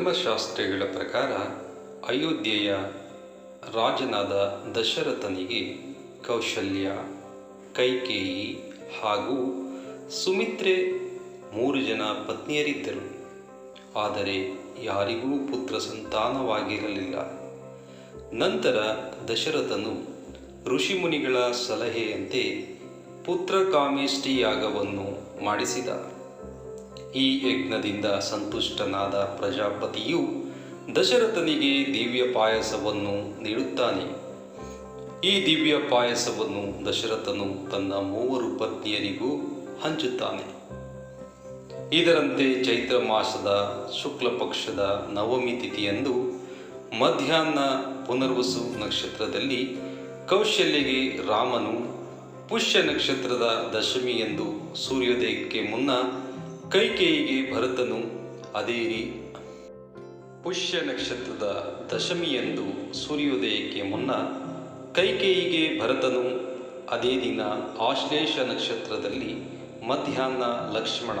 ಧರ್ಮಶಾಸ್ತ್ರಿಗಳ ಪ್ರಕಾರ ಅಯೋಧ್ಯೆಯ ರಾಜನಾದ ದಶರಥನಿಗೆ ಕೌಶಲ್ಯ, ಕೈಕೇಯಿ ಹಾಗೂ ಸುಮಿತ್ರೆ ಮೂರು ಜನ ಪತ್ನಿಯರಿದ್ದರು. ಆದರೆ ಯಾರಿಗೂ ಪುತ್ರ ಸಂತಾನವಾಗಿರಲಿಲ್ಲ. ನಂತರ ದಶರಥನು ಋಷಿಮುನಿಗಳ ಸಲಹೆಯಂತೆ ಪುತ್ರಕಾಮೇಷ್ಟಿ ಯಾಗವನ್ನು ಮಾಡಿಸಿದ. ಈ ಯಜ್ಞದಿಂದ ಸಂತುಷ್ಟನಾದ ಪ್ರಜಾಪತಿಯು ದಶರಥನಿಗೆ ದಿವ್ಯ ಪಾಯಸವನ್ನು ನೀಡುತ್ತಾನೆ. ಈ ದಿವ್ಯ ಪಾಯಸವನ್ನು ದಶರಥನು ತನ್ನ ಮೂವರು ಪತ್ನಿಯರಿಗೂ ಹಂಚುತ್ತಾನೆ. ಇದರಂತೆ ಚೈತ್ರ ಮಾಸದ ಶುಕ್ಲ ಪಕ್ಷದ ನವಮಿ ತಿಥಿಯಂದು ಮಧ್ಯಾಹ್ನ ಪುನರ್ವಸು ನಕ್ಷತ್ರದಲ್ಲಿ ಕೌಶಲ್ಯಗೆ ರಾಮನು ಪುಷ್ಯ ನಕ್ಷತ್ರದ ದಶಮಿ ದಶಮಿಯಂದು ಸೂರ್ಯೋದಯಕ್ಕೆ ಮುನ್ನ ಕೈಕೇಯಿಗೆ ಭರತನು ಅದೇ ರೀ ಪುಷ್ಯ ನಕ್ಷತ್ರದ ದಶಮಿಯಂದು ಸೂರ್ಯೋದಯಕ್ಕೆ ಮುನ್ನ ಕೈಕೇಯಿಗೆ ಭರತನು, ಅದೇ ದಿನ ಆಶ್ಲೇಷ ನಕ್ಷತ್ರದಲ್ಲಿ ಮಧ್ಯಾಹ್ನ ಲಕ್ಷ್ಮಣ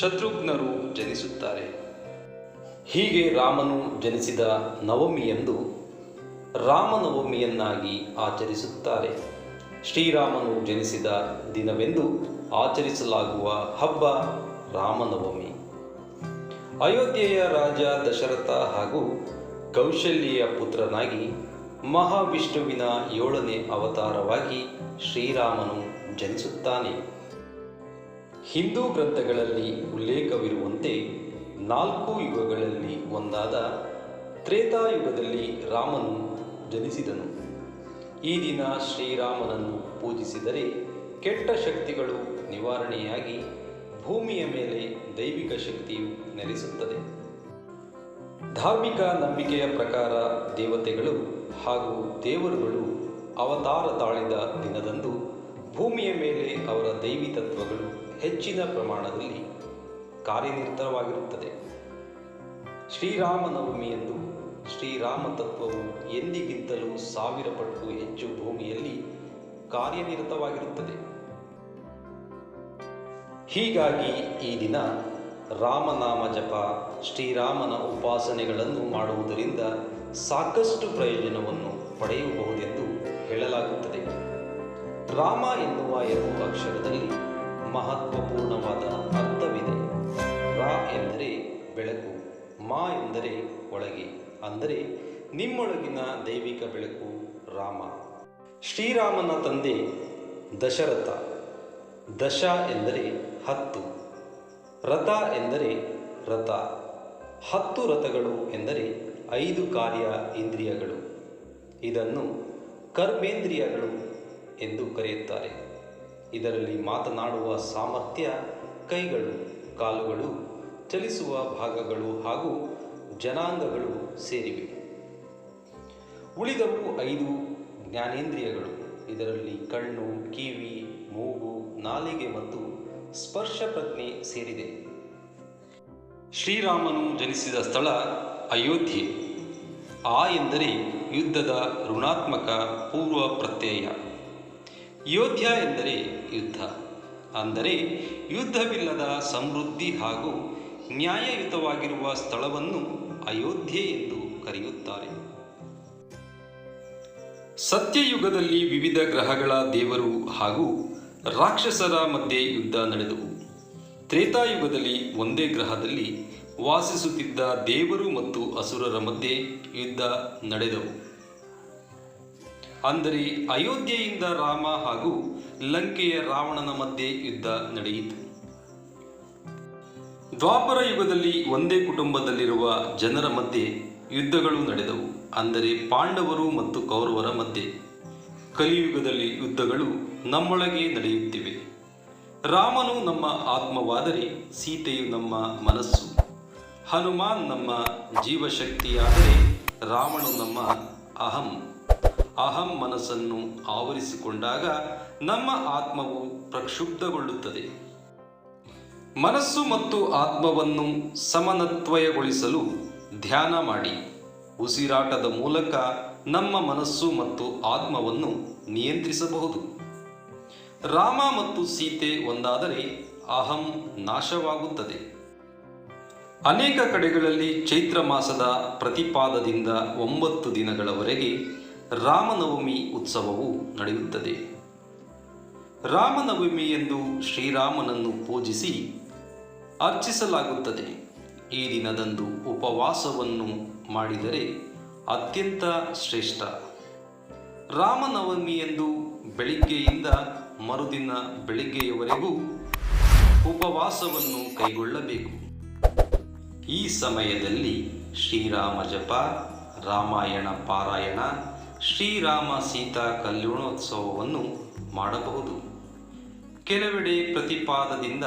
ಶತ್ರುಘ್ನರು ಜನಿಸುತ್ತಾರೆ. ಹೀಗೆ ರಾಮನು ಜನಿಸಿದ ನವಮಿಯಂದು ರಾಮನವಮಿಯನ್ನಾಗಿ ಆಚರಿಸುತ್ತಾರೆ. ಶ್ರೀರಾಮನು ಜನಿಸಿದ ದಿನವೆಂದು ಆಚರಿಸಲಾಗುವ ಹಬ್ಬ ರಾಮನವಮಿ. ಅಯೋಧ್ಯೆಯ ರಾಜ ದಶರಥ ಹಾಗೂ ಕೌಶಲ್ಯ ಪುತ್ರನಾಗಿ ಮಹಾವಿಷ್ಣುವಿನ ಏಳನೇ ಅವತಾರವಾಗಿ ಶ್ರೀರಾಮನು ಜನಿಸುತ್ತಾನೆ. ಹಿಂದೂ ಗ್ರಂಥಗಳಲ್ಲಿ ಉಲ್ಲೇಖವಿರುವಂತೆ ನಾಲ್ಕು ಯುಗಗಳಲ್ಲಿ ಒಂದಾದ ತ್ರೇತಾಯುಗದಲ್ಲಿ ರಾಮನು ಜನಿಸಿದನು. ಈ ದಿನ ಶ್ರೀರಾಮನನ್ನು ಪೂಜಿಸಿದರೆ ಕೆಟ್ಟ ಶಕ್ತಿಗಳು ನಿವಾರಣೆಯಾಗಿ ಭೂಮಿಯ ಮೇಲೆ ದೈವಿಕ ಶಕ್ತಿಯು ನೆಲೆಸುತ್ತದೆ. ಧಾರ್ಮಿಕ ನಂಬಿಕೆಯ ಪ್ರಕಾರ ದೇವತೆಗಳು ಹಾಗೂ ದೇವರುಗಳು ಅವತಾರ ತಾಳಿದ ದಿನದಂದು ಭೂಮಿಯ ಮೇಲೆ ಅವರ ದೈವಿ ತತ್ವಗಳು ಹೆಚ್ಚಿನ ಪ್ರಮಾಣದಲ್ಲಿ ಕಾರ್ಯನಿರತವಾಗಿರುತ್ತದೆ. ಶ್ರೀರಾಮನವಮಿಯಂದು ಶ್ರೀರಾಮ ತತ್ವವು ಎಂದಿಗಿಂತಲೂ ಸಾವಿರ ಪಟ್ಟು ಹೆಚ್ಚು ಭೂಮಿಯಲ್ಲಿ ಕಾರ್ಯನಿರತವಾಗಿರುತ್ತದೆ. ಹೀಗಾಗಿ ಈ ದಿನ ರಾಮನಾಮ ಜಪ, ಶ್ರೀರಾಮನ ಉಪಾಸನೆಗಳನ್ನು ಮಾಡುವುದರಿಂದ ಸಾಕಷ್ಟು ಪ್ರಯೋಜನವನ್ನು ಪಡೆಯಬಹುದೆಂದು ಹೇಳಲಾಗುತ್ತದೆ. ರಾಮ ಎನ್ನುವ ಎರಡು ಅಕ್ಷರದಲ್ಲಿ ಮಹತ್ವಪೂರ್ಣವಾದ ಅರ್ಥವಿದೆ. ರಾ ಎಂದರೆ ಬೆಳಕು, ಮಾ ಎಂದರೆ ಒಳಗೆ, ಅಂದರೆ ನಿಮ್ಮೊಳಗಿನ ದೈವಿಕ ಬೆಳಕು ರಾಮ. ಶ್ರೀರಾಮನ ತಂದೆ ದಶರಥ. ದಶ ಎಂದರೆ ಹತ್ತು, ರಥ ಎಂದರೆ ರಥ, ಹತ್ತು ರಥಗಳು ಎಂದರೆ ಐದು ಕಾರ್ಯ ಇಂದ್ರಿಯಗಳು. ಇದನ್ನು ಕರ್ಮೇಂದ್ರಿಯಗಳು ಎಂದು ಕರೆಯುತ್ತಾರೆ. ಇದರಲ್ಲಿ ಮಾತನಾಡುವ ಸಾಮರ್ಥ್ಯ ಕೈಗಳು, ಕಾಲುಗಳು, ಚಲಿಸುವ ಭಾಗಗಳು ಹಾಗೂ ಜನಾಂಗಗಳು ಸೇರಿವೆ. ಉಳಿದವು ಐದು ಜ್ಞಾನೇಂದ್ರಿಯಗಳು. ಇದರಲ್ಲಿ ಕಣ್ಣು, ಕಿವಿ ನಾಲಿಗೆ ಮತ್ತು ಸ್ಪರ್ಶ ಪ್ರಜ್ಞೆ ಸೇರಿದೆ. ಶ್ರೀರಾಮನು ಜನಿಸಿದ ಸ್ಥಳ ಅಯೋಧ್ಯೆ. ಆ ಎಂದರೆ ಯುದ್ಧದ ಋಣಾತ್ಮಕ ಪೂರ್ವ ಪ್ರತ್ಯಯ. ಯೋಧ್ಯ ಎಂದರೆ ಯುದ್ಧ. ಅಂದರೆ ಯುದ್ಧವಿಲ್ಲದ ಸಮೃದ್ಧಿ ಹಾಗೂ ನ್ಯಾಯಯುತವಾಗಿರುವ ಸ್ಥಳವನ್ನು ಅಯೋಧ್ಯೆ ಎಂದು ಕರೆಯುತ್ತಾರೆ. ಸತ್ಯಯುಗದಲ್ಲಿ ವಿವಿಧ ಗ್ರಹಗಳ ದೇವರು ಹಾಗೂ ರಾಕ್ಷಸರ ಮಧ್ಯೆ ಯುದ್ಧ ನಡೆದವು. ತ್ರೇತಾಯುಗದಲ್ಲಿ ಒಂದೇ ಗ್ರಹದಲ್ಲಿ ವಾಸಿಸುತ್ತಿದ್ದ ದೇವರು ಮತ್ತು ಅಸುರರ ಮಧ್ಯೆ ಯುದ್ಧ ನಡೆದವು. ಅಂದರೆ ಅಯೋಧ್ಯೆಯಿಂದ ರಾಮ ಹಾಗೂ ಲಂಕೆಯ ರಾವಣನ ಮಧ್ಯೆ ಯುದ್ಧ ನಡೆಯಿತು. ದ್ವಾಪರ ಯುಗದಲ್ಲಿ ಒಂದೇ ಕುಟುಂಬದಲ್ಲಿರುವ ಜನರ ಮಧ್ಯೆ ಯುದ್ಧಗಳು ನಡೆದವು. ಅಂದರೆ ಪಾಂಡವರು ಮತ್ತು ಕೌರವರ ಮಧ್ಯೆ. ಕಲಿಯುಗದಲ್ಲಿ ಯುದ್ಧಗಳು ನಮ್ಮೊಳಗೆ ನಡೆಯುತ್ತಿವೆ. ರಾಮನು ನಮ್ಮ ಆತ್ಮವಾದರೆ ಸೀತೆಯು ನಮ್ಮ ಮನಸ್ಸು. ಹನುಮಾನ್ ನಮ್ಮ ಜೀವಶಕ್ತಿಯಾದರೆ ರಾಮನು ನಮ್ಮ ಅಹಂ. ಅಹಂ ಮನಸ್ಸನ್ನು ಆವರಿಸಿಕೊಂಡಾಗ ನಮ್ಮ ಆತ್ಮವು ಪ್ರಕ್ಷುಬ್ಧಗೊಳ್ಳುತ್ತದೆ. ಮನಸ್ಸು ಮತ್ತು ಆತ್ಮವನ್ನು ಸಮನತ್ವಯಗೊಳಿಸಲು ಧ್ಯಾನ ಮಾಡಿ. ಉಸಿರಾಟದ ಮೂಲಕ ನಮ್ಮ ಮನಸ್ಸು ಮತ್ತು ಆತ್ಮವನ್ನು ನಿಯಂತ್ರಿಸಬಹುದು. ರಾಮ ಮತ್ತು ಸೀತೆ ಒಂದಾದರೆ ಅಹಂ ನಾಶವಾಗುತ್ತದೆ. ಅನೇಕ ಕಡೆಗಳಲ್ಲಿ ಚೈತ್ರ ಮಾಸದ ಪ್ರತಿಪಾದದಿಂದ ಒಂಬತ್ತು ದಿನಗಳವರೆಗೆ ರಾಮನವಮಿ ಉತ್ಸವವು ನಡೆಯುತ್ತದೆ. ರಾಮನವಮಿ ಎಂದು ಶ್ರೀರಾಮನನ್ನು ಪೂಜಿಸಿ ಅರ್ಚಿಸಲಾಗುತ್ತದೆ. ಈ ದಿನದಂದು ಉಪವಾಸವನ್ನು ಮಾಡಿದರೆ ಅತ್ಯಂತ ಶ್ರೇಷ್ಠ. ರಾಮನವಮಿ ಎಂದು ಬೆಳಿಗ್ಗೆಯಿಂದ ಮರುದಿನ ಬೆಳಿಗ್ಗೆಯವರೆಗೂ ಉಪವಾಸವನ್ನು ಕೈಗೊಳ್ಳಬೇಕು. ಈ ಸಮಯದಲ್ಲಿ ಶ್ರೀರಾಮ ಜಪ, ರಾಮಾಯಣ ಪಾರಾಯಣ, ಶ್ರೀರಾಮ ಸೀತಾ ಕಲ್ಯಾಣೋತ್ಸವವನ್ನು ಮಾಡಬಹುದು. ಕೆಲವೆಡೆ ಪ್ರತಿಪಾದದಿಂದ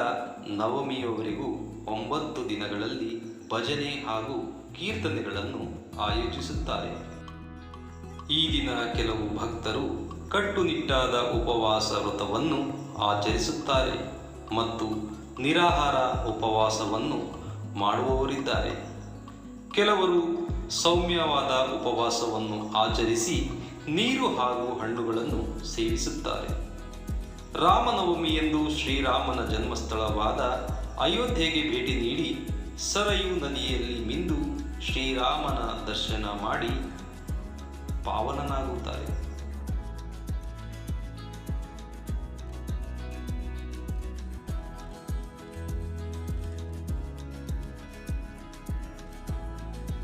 ನವಮಿಯವರೆಗೂ ಒಂಬತ್ತು ದಿನಗಳಲ್ಲಿ ಭಜನೆ ಹಾಗೂ ಕೀರ್ತನೆಗಳನ್ನು ಆಯೋಜಿಸುತ್ತಾರೆ. ಈ ದಿನ ಕೆಲವು ಭಕ್ತರು ಕಟ್ಟುನಿಟ್ಟಾದ ಉಪವಾಸ ವ್ರತವನ್ನು ಆಚರಿಸುತ್ತಾರೆ ಮತ್ತು ನಿರಾಹಾರ ಉಪವಾಸವನ್ನು ಮಾಡುವವರಿದ್ದಾರೆ. ಕೆಲವರು ಸೌಮ್ಯವಾದ ಉಪವಾಸವನ್ನು ಆಚರಿಸಿ ನೀರು ಹಾಗೂ ಹಣ್ಣುಗಳನ್ನು ಸೇವಿಸುತ್ತಾರೆ. ರಾಮನವಮಿಯಂದು ಶ್ರೀರಾಮನ ಜನ್ಮಸ್ಥಳವಾದ ಅಯೋಧ್ಯೆಗೆ ಭೇಟಿ ನೀಡಿ ಸರಯು ನದಿಯಲ್ಲಿ ಮಿಂದು ಶ್ರೀರಾಮನ ದರ್ಶನ ಮಾಡಿ ಪಾವನನಾಗುತ್ತಾರೆ.